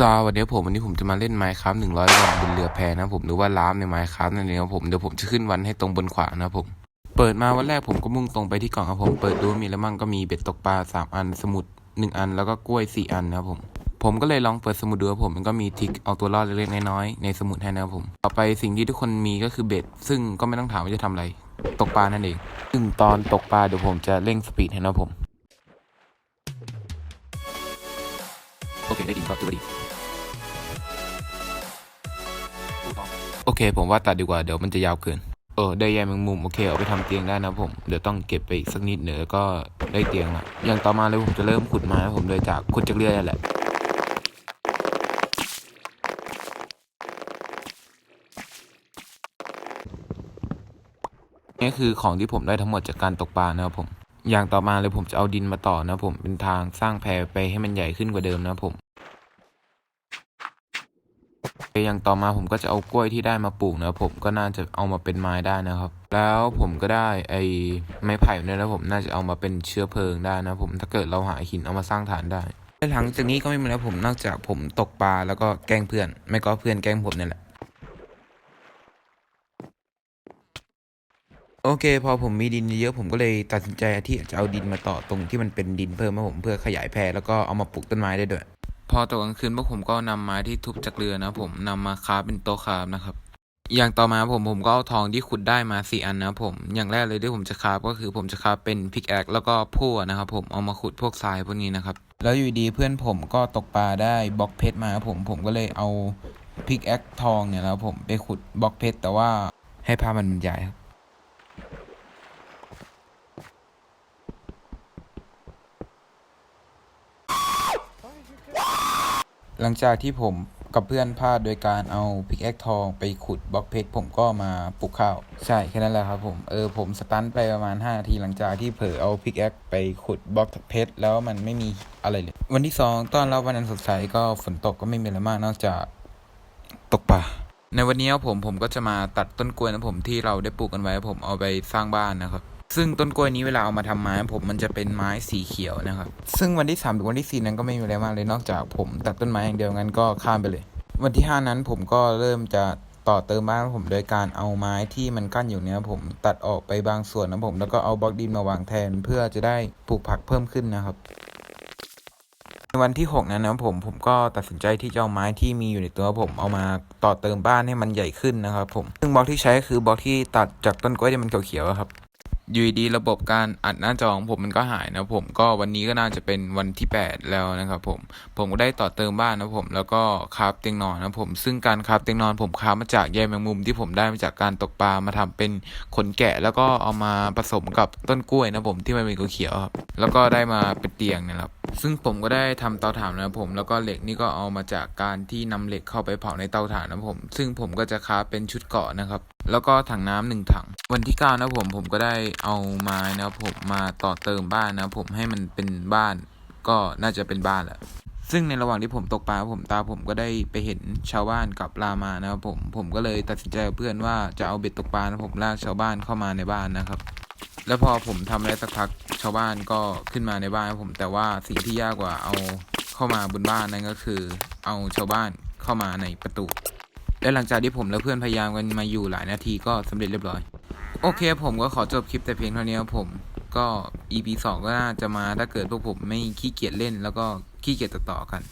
สวัสดีผมวันนี้ผมจะมาเล่นไมค์ครับหนึ่งร้อยวันบนเรือแพนะผมหรือว่าล้ามในไมค์ครับนั่นเองครับผมเดี๋ยวผมจะขึ้นวันให้ตรงบนขวานะผมเปิดมาวันแรกผมก็มุ่งตรงไปที่กล่องครับผมเปิดดูมีอะไรมั่งก็มีเบ็ดตกปลาสามอัน สมุดหนึ่งอันแล้วก็กล้วยสี่อันนะครับผม ผมก็เลยลองเปิดสมุดดูครับผมมันก็มีทิกเอาตัวรอดเล็กๆน้อยๆในสมุดให้นะครับผม ต่อไปสิ่งที่ทุกคนมีก็คือเบ็ดซึ่งก็ไม่ต้องถามว่าจะทำอะไร ตกปลานั่นเอง ซึ่งตอนตกปลาเดี๋ยวผมจะเร่งสปีดให้นะครับผมโอเคได้ดีครับถือว่าดี โอเค ผมว่าตัดดีกว่าเดี๋ยวมันจะยาวเกินเออได้แยมแมงมุมโอเคเอาไปทำเตียงได้นะผมเดี๋ยวต้องเก็บไปอีกสักนิดเดี๋ยวก็ได้เตียงละอย่างต่อมาเลยผมจะเริ่มขุดไม้ผมโดยจากขุดจากเรือนั่แหละนี่คือของที่ผมได้ทั้งหมดจากการตกปลานะครับผม อย่างต่อมาเลยผมจะเอาดินมาต่อนะผมเป็นทางสร้างแพไปให้มันใหญ่ขึ้นกว่าเดิมนะผม อย่างต่อมาผมก็จะเอากล้วยที่ได้มาปลูกนะผมก็น่าจะเอามาเป็นไม้ได้นะครับ แล้วผมก็ได้ไอ้ไม้ไผ่เนี่ยนะผมน่าจะเอามาเป็นเชื้อเพลิงได้นะผมถ้าเกิดเราหาหินเอามาสร้างฐานได้หลังจากนี้ก็ไม่มีแล้วผมนอกจากผมตกปลาแล้วก็แกล้งเพื่อน ไม่ก็เพื่อนแกล้งผมเนี่ยแหละโอเค พอผมมีดินเยอะผมก็เลยตัดสินใจที่จะเอาดินมาต่อตรงที่มันเป็นดินเพิ่มมาผมเพื่อขยายแพรแล้วก็เอามาปลูกต้นไม้ได้ด้วย พอตกกลางคืนพวกผมก็นำไม้ที่ทุบจากเรือนะผมนำมาคาฟเป็นโต๊ะคาฟนะครับ อย่างต่อมาผมผมก็เอาทองที่ขุดได้มาสี่อันนะผมอย่างแรกเลยที่ผมจะคาฟก็คือผมจะคาฟเป็นพิกแอคแล้วก็พั่วนะครับ ผมเอามาขุดพวกทรายพวกนี้นะครับแล้วอยู่ดีเพื่อนผมก็ตกปลาได้บล็อกเพชรมาผมผมก็เลยเอาพิกแอคทองเนี่ยแล้วผมไปขุดบล็อกเพชรแต่ว่าให้ภาพมันบรรยายครับ หลังจากที่ผมกับเพื่อนพลาดโดยการเอาพิกแอคทองไปขุดบล็อกเพชรผมก็มาปลูกข้าว ใช่แค่นั้นแหละครับผมเออผมสตันไปประมาณ 5 นาทีหลังจากที่เผลอเอาพิกแอคไปขุดบล็อกเพชรแล้วมันไม่มีอะไรเลย วันที่ 2 ตอนรับวันอันสดใสก็ฝนตกก็ไม่มีอะไรมากนอกจากตกปลาในวันนี้ครับผมผมก็จะมาตัดต้นกล้วยนะผมที่เราได้ปลูกกันไว้ผมเอาไปสร้างบ้านนะครับ ซึ่งต้นกล้วยนี้เวลาเอามาทำไม้ผมมันจะเป็นไม้สีเขียวนะครับ ซึ่งวันที่3ามถึงวันที่4นั้นก็ไม่มีอะไรมากเลยนอกจากผมตัดต้นไม้อย่างเดียวงั้นก็ข้ามไปเลย วันที่ 5 นั้นผมก็เริ่มจะต่อเติมบ้านผมโดยการเอาไม้ที่มันกั้นอยู่เนี้ยผมตัดออกไปบางส่วนนะผมแล้วก็เอาบล็อกดินมาวางแทน เพื่อจะได้ปลูกผักเพิ่มขึ้นนะครับในวันที่ 6 นั้นนะผมผมก็ตัดสินใจที่จะเอาไม้ที่มีอยู่ในตัวผมเอามาต่อเติมบ้านให้มันใหญ่ขึ้นนะครับผมซึ่งบล็อกที่ใช้ก็คือบล็อกที่ตัดจากต้นกล้วยที่มันเขียวๆครับ ยู่ดีระบบการอัดหน้าจอของผมมันก็หายนะผมก็วันนี้ก็น่าจะเป็นวันที่ 8 แล้วนะครับผมผมก็ได้ต่อเติมบ้านนะผมแล้วก็คราฟเตียงนอนนะผมซึ่งการคราฟเตียงนอนผมคราฟมาจากใยแมงมุมที่ผมได้มาจากการตกปลามาทำเป็นขนแกะ แล้วก็เอามาผสมกับต้นกล้วยนะผมที่มันเป็นเขียวครับแล้วก็ได้มาเป็นเตียงนะครับ ซึ่งผมก็ได้ทำเตาถ่านนะผม แล้วก็เหล็กนี่ก็เอามาจากการที่นำเหล็กเข้าไปเผาในเตาถ่านนะผม ซึ่งผมก็จะคราเป็นชุดเกาะนะครับ แล้วก็ถังน้ำหนึ่งถัง วันที่เก้านะผมผมก็ได้เอาไม้นะผมมาต่อเติมบ้านนะผมให้มันเป็นบ้าน ก็น่าจะเป็นบ้านแหละซึ่งในระหว่างที่ผมตกปลาผมตาผมก็ได้ไปเห็นชาวบ้านกับลามานะครับผมผมก็เลยตัดสินใจกับเพื่อนว่าจะเอาเบ็ดตกปลานะผมลากชาวบ้านเข้ามาในบ้านนะครับ แล้วพอผมทำได้สักพักชาวบ้านก็ขึ้นมาในบ้านครับผมแต่ว่าสิ่งที่ยากกว่าเอาเข้ามาบนบ้านนั่นก็คือ เอาชาวบ้านเข้ามาในประตู และหลังจากที่ผมและเพื่อนพยายามกันมาอยู่หลายนาทีก็สำเร็จเรียบร้อย โอเค ผมก็ขอจบคลิปแต่เพียงเท่านี้ครับผมก็ EP 2 ก็น่าจะมาถ้าเกิดพวกผมไม่ขี้เกียจเล่นแล้วก็ขี้เกียจตัดต่อกัน